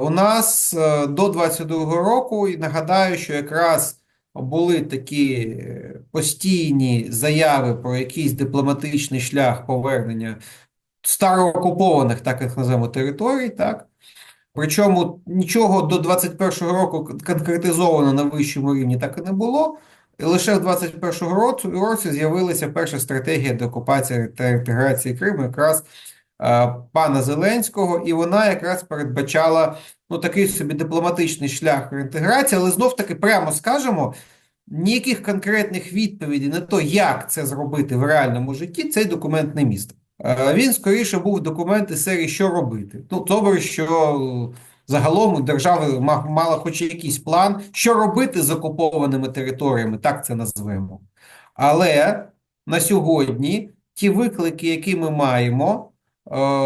У нас е, до 22-го року, і нагадаю, що якраз були такі е, постійні заяви про якийсь дипломатичний шлях повернення староокупованих, так їх називаємо, територій, так? Причому нічого до 21-го року конкретизовано на вищому рівні так і не було. І лише в 21-му році, з'явилася перша стратегія деокупації та інтеграції Криму, якраз пана Зеленського, і вона якраз передбачала ну, такий собі дипломатичний шлях реінтеграції, але знов таки прямо скажемо, ніяких конкретних відповідей на те, як це зробити в реальному житті, цей документ не містив. Е, Він скоріше був документ із серії «Що робити?». Ну, добре, що загалом держава ма- мала хоч якийсь план, що робити з окупованими територіями, так це назвемо. Але на сьогодні ті виклики, які ми маємо, е,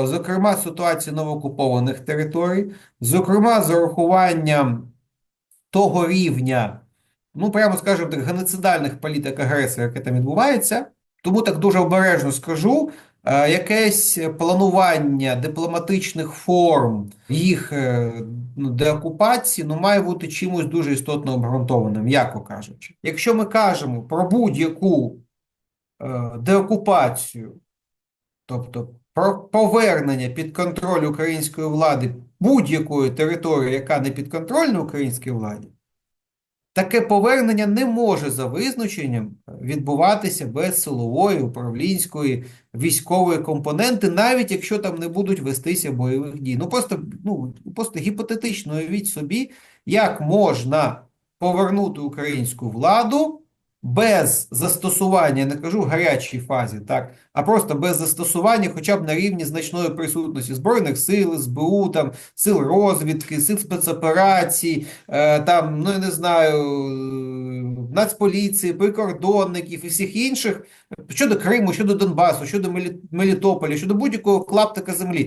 зокрема ситуація новоокупованих територій, зокрема з урахуванням того рівня, ну прямо скажемо так, геноцидальних політик агресії, яке там відбувається, тому так дуже обережно скажу, е, якесь планування дипломатичних форм їх е, ну, деокупації ну, має бути чимось дуже істотно обґрунтованим, м'яко кажучи. Якщо ми кажемо про будь-яку е, деокупацію, тобто про повернення під контроль української влади будь-якої території, яка не підконтрольна українській владі, таке повернення не може за визначенням відбуватися без силової, управлінської, військової компоненти, навіть якщо там не будуть вестися бойових дій. Ну просто, ну, просто гіпотетично уявіть собі, як можна повернути українську владу без застосування, не кажу в гарячій фазі, так, а просто без застосування хоча б на рівні значної присутності Збройних сил, СБУ, там, сил розвідки, сил спецоперацій, е, там, ну я не знаю, Нацполіції, прикордонників і всіх інших щодо Криму, щодо Донбасу, щодо Мелі- Мелітополя, щодо будь-якого клаптика землі.